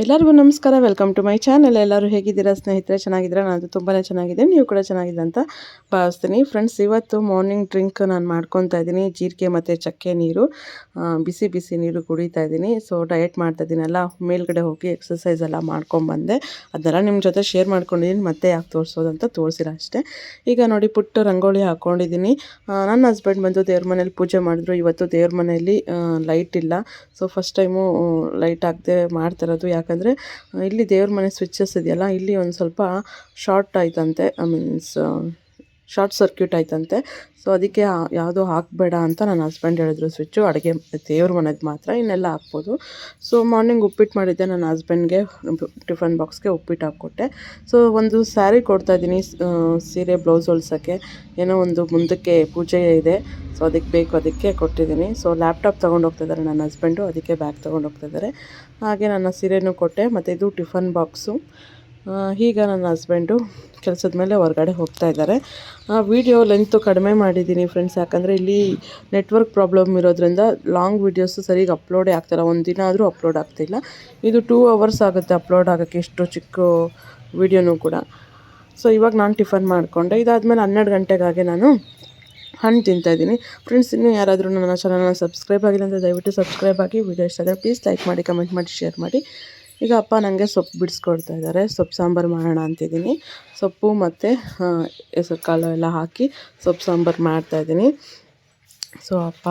ಎಲ್ಲರಿಗೂ ನಮಸ್ಕಾರ welcome to my channel ಎಲ್ಲರೂ ಹೇಗಿದ್ದೀರಾ? ಸ್ನೇಹಿತರೆ, ಚೆನ್ನಾಗಿದ್ದೀರಾ? ನಾನು ತುಂಬಾ ಚೆನ್ನಾಗಿದೆ ನೀವು ಕೂಡ ಚೆನ್ನಾಗಿದೆ ಅಂತ ಭಾವಿಸ್ತೀನಿ. ಫ್ರೆಂಡ್ಸ್ ಇವತ್ತು ಮಾರ್ನಿಂಗ್ ಡ್ರಿಂಕ್ ನಾನು ಮಾಡ್ಕೊತಾ ಇದ್ದೀನಿ. ಜೀರಿಗೆ ಮತ್ತು ಚಕ್ಕೆ ನೀರು. ಬಿಸಿ ಬಿಸಿ ನೀರು ಕುಡಿತಾ ಇದ್ದೀನಿ. ಸೊ ಡಯಟ್ ಮಾಡ್ತಾ ಇದ್ದೀನಲ್ಲ ಮೇಲ್ಗಡೆ ಹೋಗಿ ಎಕ್ಸಸೈಸ್ ಎಲ್ಲ ಮಾಡ್ಕೊಂಬಂದೆ ಅದೆಲ್ಲ ನಿಮ್ಮ ಜೊತೆ ಶೇರ್ ಮಾಡ್ಕೊಂಡಿದ್ದೀನಿ. ಮತ್ತೆ ಯಾಕೆ ತೋರಿಸೋದು ಅಂತ ತೋರಿಸಿರ ಅಷ್ಟೇ. ಈಗ ನೋಡಿ, ಪುಟ್ಟು ರಂಗೋಲಿ ಹಾಕ್ಕೊಂಡಿದ್ದೀನಿ ನನ್ನ ಹಸ್ಬೆಂಡ್ ಬಂದು ದೇವ್ರ ಮನೇಲಿ ಪೂಜೆ ಮಾಡಿದ್ರು. ಇವತ್ತು ದೇವ್ರ ಮನೆಯಲ್ಲಿ ಲೈಟ್ ಇಲ್ಲ. ಸೊ ಫಸ್ಟ್ ಟೈಮು ಲೈಟ್ ಹಾಕದೆ ಮಾಡ್ತಿರೋದು ಯಾಕಂದರೆ ಇಲ್ಲಿ ದೇವ್ರ ಮನೆ ಸ್ವಿಚ್ಚಸ್ ಇದೆಯಲ್ಲ ಇಲ್ಲಿ ಒಂದು ಸ್ವಲ್ಪ ಶಾರ್ಟ್ ಆಯ್ತಂತೆ ಐ ಮೀನ್ಸ್ ಶಾರ್ಟ್ ಸರ್ಕ್ಯೂಟ್ ಆಯ್ತಂತೆ. ಸೊ ಅದಕ್ಕೆ ಯಾವುದು ಹಾಕಬೇಡ ಅಂತ ನನ್ನ ಹಸ್ಬೆಂಡ್ ಹೇಳಿದ್ರು. ಸ್ವಿಚ್ಚು ಅಡುಗೆ ದೇವ್ರ ಮನೆದು ಮಾತ್ರ ಇನ್ನೆಲ್ಲ ಹಾಕ್ಬೋದು. ಸೊ ಮಾರ್ನಿಂಗ್ ಉಪ್ಪಿಟ್ಟು ಮಾಡಿದ್ದೆ. ನನ್ನ ಹಸ್ಬೆಂಡ್ಗೆ ಟಿಫನ್ ಬಾಕ್ಸ್ಗೆ ಉಪ್ಪಿಟ್ಟು ಹಾಕ್ಕೊಟ್ಟೆ. ಸೊ ಒಂದು ಸ್ಯಾರಿ ಕೊಡ್ತಾ ಇದ್ದೀನಿ. ಸೀರೆ ಬ್ಲೌಸ್ ಹೊಲ್ಸೋಕ್ಕೆ. ಏನೋ ಒಂದು ಮುಂದಕ್ಕೆ ಪೂಜೆ ಇದೆ. ಸೊ ಅದಕ್ಕೆ ಬೇಕು, ಅದಕ್ಕೆ ಕೊಟ್ಟಿದ್ದೀನಿ. ಸೊ ಲ್ಯಾಪ್ಟಾಪ್ ತೊಗೊಂಡು ಹೋಗ್ತಿದ್ದಾರೆ ನನ್ನ ಹಸ್ಬೆಂಡು ಅದಕ್ಕೆ ಬ್ಯಾಗ್ ತೊಗೊಂಡು ಹೋಗ್ತಿದ್ದಾರೆ ಹಾಗೆ ನನ್ನ ಸೀರೆನೂ ಕೊಟ್ಟೆ. ಮತ್ತು ಇದು ಟಿಫನ್ ಬಾಕ್ಸು ಈಗ ನನ್ನ ಹಸ್ಬೆಂಡು ಕೆಲಸದ ಮೇಲೆ ಹೊರಗಡೆ ಹೋಗ್ತಾ ಇದ್ದಾರೆ. ವಿಡಿಯೋ ಲೆಂತು ಕಡಿಮೆ ಮಾಡಿದ್ದೀನಿ ಫ್ರೆಂಡ್ಸ್ ಯಾಕಂದರೆ ಇಲ್ಲಿ ನೆಟ್ವರ್ಕ್ ಪ್ರಾಬ್ಲಮ್ ಇರೋದ್ರಿಂದ ಲಾಂಗ್ ವೀಡಿಯೋಸು ಸರಿಗೆ ಅಪ್ಲೋಡೇ ಆಗ್ತಿಲ್ಲ, ಒಂದು ದಿನ ಆದರೂ ಅಪ್ಲೋಡ್ ಆಗ್ತಿಲ್ಲ ಇದು ಟೂ ಅವರ್ಸ್ ಆಗುತ್ತೆ ಅಪ್ಲೋಡ್ ಆಗೋಕ್ಕೆ ಎಷ್ಟು ಚಿಕ್ಕ ವಿಡಿಯೋನೂ ಕೂಡ. ಸೊ ಇವಾಗ ನಾನು ಟಿಫನ್ ಮಾಡಿಕೊಂಡೆ. ಇದಾದಮೇಲೆ ಹನ್ನೆರಡು ಗಂಟೆಗಾಗೆ ನಾನು ಹಣ್ಣು ತಿಂತಾಯಿದ್ದೀನಿ ಫ್ರೆಂಡ್ಸ್ ಇನ್ನೂ ಯಾರಾದರೂ ನನ್ನ ಚಾನಲ್ನ ಸಬ್ಸ್ಕ್ರೈಬ್ ಆಗಿಲ್ಲ ಅಂದರೆ ದಯವಿಟ್ಟು ಸಬ್ಸ್ಕ್ರೈಬ್ ಆಗಿ ವಿಡಿಯೋ ಇಷ್ಟ ಆದರೆ ಪ್ಲೀಸ್ ಲೈಕ್ ಮಾಡಿ ಕಮೆಂಟ್ ಮಾಡಿ ಶೇರ್ ಮಾಡಿ. ಈಗ ಅಪ್ಪ ನನಗೆ ಸೊಪ್ಪು ಬಿಡಿಸ್ಕೊಡ್ತಾ ಇದ್ದಾರೆ. ಸೊಪ್ಪು ಸಾಂಬಾರು ಮಾಡೋಣ ಅಂತಿದ್ದೀನಿ. ಸೊಪ್ಪು ಮತ್ತು ಹೆಸರು ಕಾಳು ಎಲ್ಲ ಹಾಕಿ ಸೊಪ್ಪು ಸಾಂಬಾರು ಮಾಡ್ತಾಯಿದ್ದೀನಿ ಸೊ ಅಪ್ಪ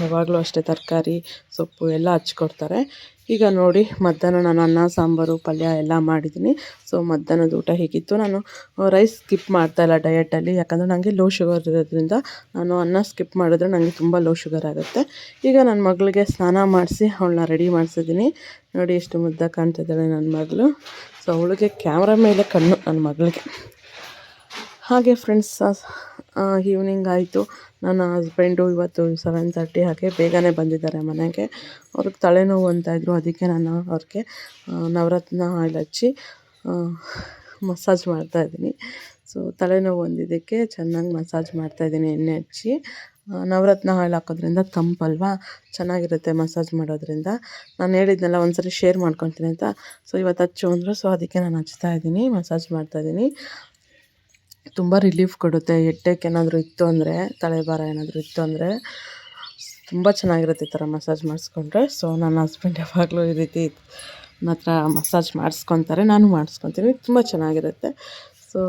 ಯಾವಾಗಲೂ ಅಷ್ಟೇ ತರಕಾರಿ, ಸೊಪ್ಪು ಎಲ್ಲ ಹಚ್ಕೊಡ್ತಾರೆ. ಈಗ ನೋಡಿ, ಮಧ್ಯಾಹ್ನ ನಾನು ಅನ್ನ, ಸಾಂಬಾರು, ಪಲ್ಯ ಎಲ್ಲ ಮಾಡಿದ್ದೀನಿ. ಸೊ ಮಧ್ಯಾಹ್ನದ ಊಟ ಹೀಗಿತ್ತು? ನಾನು ರೈಸ್ ಸ್ಕಿಪ್ ಮಾಡ್ತಾಯಿಲ್ಲ ಡಯಟಲ್ಲಿ ಯಾಕಂದರೆ ನನಗೆ ಲೋ ಶುಗರ್ ಇರೋದ್ರಿಂದ ನಾನು ಅನ್ನ ಸ್ಕಿಪ್ ಮಾಡಿದ್ರೆ ನನಗೆ ತುಂಬ ಲೋ ಶುಗರ್ ಆಗುತ್ತೆ. ಈಗ ನನ್ನ ಮಗಳಿಗೆ ಸ್ನಾನ ಮಾಡಿಸಿ ಅವಳನ್ನ ರೆಡಿ ಮಾಡಿಸಿದ್ದೀನಿ. ನೋಡಿ, ಎಷ್ಟು ಮುದ್ದ ಕಾಣ್ತಿದ್ದಾಳೆ ನನ್ನ ಮಗಳು. ಸೊ ಅವಳಿಗೆ ಕ್ಯಾಮ್ರಾ ಮೇಲೆ ಕಣ್ಣು ನನ್ನ ಮಗಳಿಗೆ. ಹಾಗೆ ಫ್ರೆಂಡ್ಸ್ ಈವ್ನಿಂಗ್ ಆಯಿತು. ನನ್ನ ಹಸ್ಬೆಂಡು ಇವತ್ತು ಸೆವೆನ್ ತರ್ಟಿ ಹಾಗೆ ಬೇಗನೆ ಬಂದಿದ್ದಾರೆ ಮನೆಗೆ. ಅವ್ರಿಗೆ ತಲೆನೋವು ಅಂತ ಇದ್ರು, ಅದಕ್ಕೆ ನಾನು ಅವ್ರಿಗೆ ನವರತ್ನ ಆಯಿಲ್ ಹಚ್ಚಿ ಮಸಾಜ್ ಮಾಡ್ತಾಯಿದ್ದೀನಿ ಸೊ ತಲೆನೋವು ಬಂದಿದ್ದಕ್ಕೆ ಚೆನ್ನಾಗಿ ಮಸಾಜ್ ಮಾಡ್ತಾಯಿದ್ದೀನಿ ಎಣ್ಣೆ ಹಚ್ಚಿ. ನವರತ್ನ ಆಯಿಲ್ ಹಾಕೋದ್ರಿಂದ ತಂಪಲ್ವಾ? ಚೆನ್ನಾಗಿರುತ್ತೆ ಮಸಾಜ್ ಮಾಡೋದ್ರಿಂದ. ನಾನು ಹೇಳಿದ್ನೆಲ್ಲ, ಒಂದ್ಸರಿ ಶೇರ್ ಮಾಡ್ಕೊತೀನಿ ಅಂತ. ಸೊ ಇವತ್ತು ಹಚ್ಚು ಅಂದರು ಸೊ ಅದಕ್ಕೆ ನಾನು ಹಚ್ತಾ ಇದ್ದೀನಿ ಮಸಾಜ್ ಮಾಡ್ತಾಯಿದ್ದೀನಿ ತುಂಬ ರಿಲೀಫ್ ಕೊಡುತ್ತೆ. ಹೆಡ್ಡೇಕ್ ಏನಾದರೂ ಇತ್ತು ಅಂದರೆ, ತಲೆಭಾರ ಏನಾದರೂ ಇತ್ತು ಅಂದರೆ, ತುಂಬ ಚೆನ್ನಾಗಿರುತ್ತೆ ಈ ಥರ ಮಸಾಜ್ ಮಾಡಿಸ್ಕೊಂಡ್ರೆ. ಸೊ ನನ್ನ ಹಸ್ಬೆಂಡ್ ಯಾವಾಗಲೂ ಈ ರೀತಿ ನನ್ನ ಹತ್ರ ಮಸಾಜ್ ಮಾಡಿಸ್ಕೊತಾರೆ. ನಾನು ಮಾಡಿಸ್ಕೊತೀನಿ. ತುಂಬ ಚೆನ್ನಾಗಿರುತ್ತೆ. ಸೊ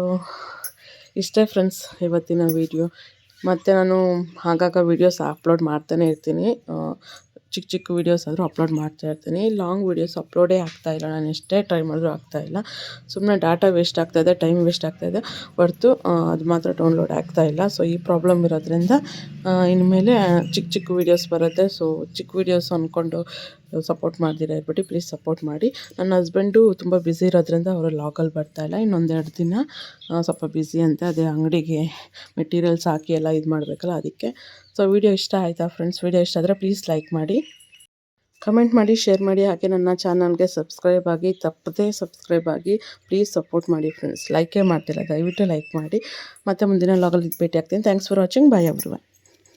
ಇಷ್ಟೇ ಫ್ರೆಂಡ್ಸ್ ಇವತ್ತಿನ ವೀಡಿಯೋ ಮತ್ತು ನಾನು ಆಗಾಗ ವೀಡಿಯೋಸ್ ಅಪ್ಲೋಡ್ ಮಾಡ್ತಾನೆ ಇರ್ತೀನಿ. ಚಿಕ್ಕ ಚಿಕ್ಕ ವೀಡಿಯೋಸ್ ಆದರೂ ಅಪ್ಲೋಡ್ ಮಾಡ್ತಾ ಇರ್ತೀನಿ. ಲಾಂಗ್ ವೀಡಿಯೋಸ್ ಅಪ್ಲೋಡೇ ಆಗ್ತಾ ಇಲ್ಲ. ನಾನು ಎಷ್ಟೇ ಟ್ರೈ ಮಾಡಿದ್ರು ಆಗ್ತಾ ಇಲ್ಲ. ಸುಮ್ಮನೆ ಡಾಟಾ ವೇಸ್ಟ್ ಆಗ್ತಾಯಿದೆ ಟೈಮ್ ವೇಸ್ಟ್ ಆಗ್ತಾಯಿದೆ ಹೊರ್ತು ಆ, ಅದು ಮಾತ್ರ ಡೌನ್ಲೋಡ್ ಆಗ್ತಾ ಇಲ್ಲ. ಸೊ ಈ ಪ್ರಾಬ್ಲಮ್ ಇರೋದ್ರಿಂದ ಇನ್ಮೇಲೆ ಚಿಕ್ಕ ಚಿಕ್ಕ ವೀಡಿಯೋಸ್ ಬರುತ್ತೆ. ಸೊ ಚಿಕ್ಕ ವೀಡಿಯೋಸ್ ಅಂದ್ಕೊಂಡು ಸಪೋರ್ಟ್ ಮಾಡ್ದಿರ ಇರ್ಬಿಟ್ಟು ಪ್ಲೀಸ್ ಸಪೋರ್ಟ್ ಮಾಡಿ. ನನ್ನ ಹಸ್ಬೆಂಡು ತುಂಬ ಬ್ಯುಸಿ ಇರೋದ್ರಿಂದ ಅವರು ಲಾಗಲ್ಲಿ ಬರ್ತಾಯಿಲ್ಲ ಇನ್ನೊಂದೆರಡು ದಿನ ಸ್ವಲ್ಪ ಬ್ಯುಸಿ ಅಂತೆ. ಅದೇ ಅಂಗಡಿಗೆ ಮೆಟೀರಿಯಲ್ಸ್ ಹಾಕಿ ಎಲ್ಲ ಇದು ಮಾಡಬೇಕಲ್ಲ ಅದಕ್ಕೆ ಸೊ ವಿಡಿಯೋ ಇಷ್ಟ ಆಯಿತಾ ಫ್ರೆಂಡ್ಸ್? ವಿಡಿಯೋ ಇಷ್ಟ ಆದರೆ ಪ್ಲೀಸ್ ಲೈಕ್ ಮಾಡಿ. ಕಮೆಂಟ್ ಮಾಡಿ ಶೇರ್ ಮಾಡಿ, ಹಾಗೆ ನನ್ನ ಚಾನಲ್ಗೆ ಸಬ್ಸ್ಕ್ರೈಬ್ ಆಗಿ, ತಪ್ಪದೇ ಸಬ್ಸ್ಕ್ರೈಬ್ ಆಗಿ ಪ್ಲೀಸ್ ಸಪೋರ್ಟ್ ಮಾಡಿ ಫ್ರೆಂಡ್ಸ್ ಲೈಕೇ ಮಾಡ್ತಿಲ್ಲ, ದಯವಿಟ್ಟು ಲೈಕ್ ಮಾಡಿ. ಮತ್ತೆ ಮುಂದಿನ ಲಾಗಲ್ಲಿ ಭೇಟಿ ಆಗ್ತೀನಿ. Thanks for watching bye every